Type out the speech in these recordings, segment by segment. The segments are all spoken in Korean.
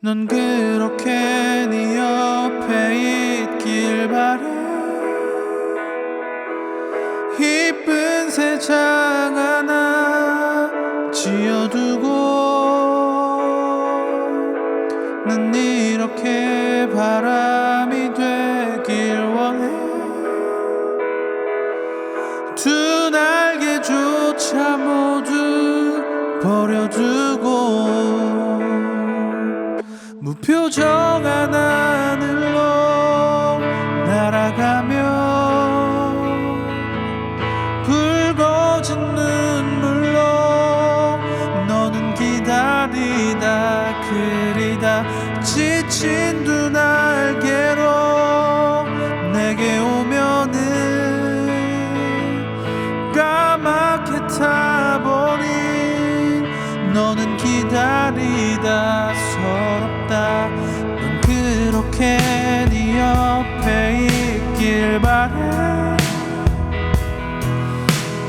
넌 그렇게 네 옆에 있길 바래. 이쁜 새장 하나 지어두고 난 이렇게 바람이 되길 원해. 두 날개조차 모두 버려두고 무표정한 하늘로 날아가며 붉어진 눈물로 너는 기다리다 그리다 지친 두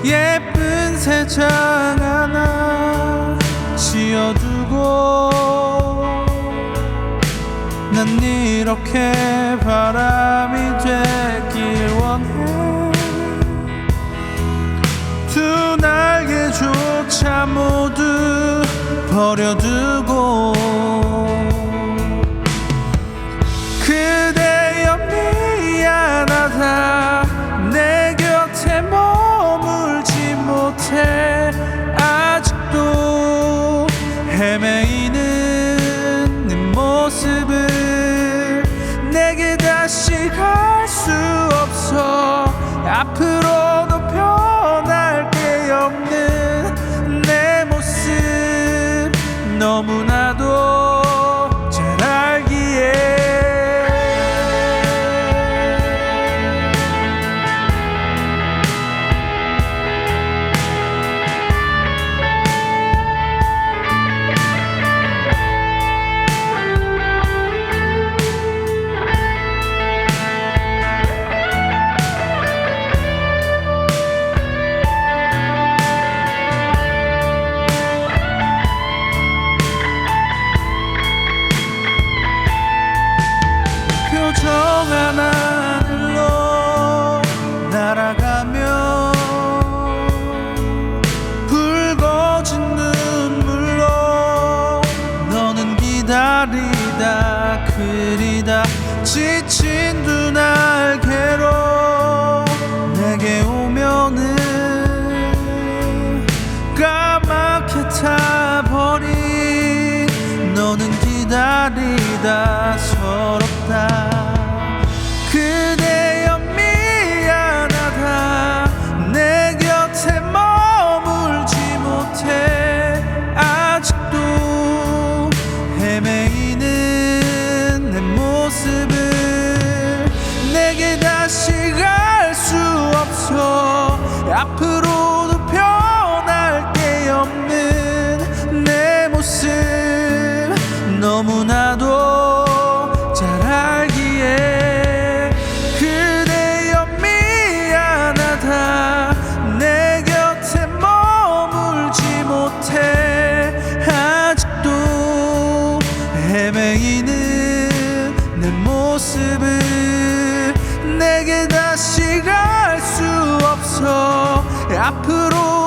예쁜 새장 하나 지어두고 난 이렇게 바람이 헤 표정한 하늘로 날아가며 붉어진 눈물로 너는 기다리다 그리다 지친 두 날개로 내게 오면은 까맣게 타버린 너는 기다리다 서럽 헤매이는 내 모습을 내게 다시 갈 수 없어. 앞으로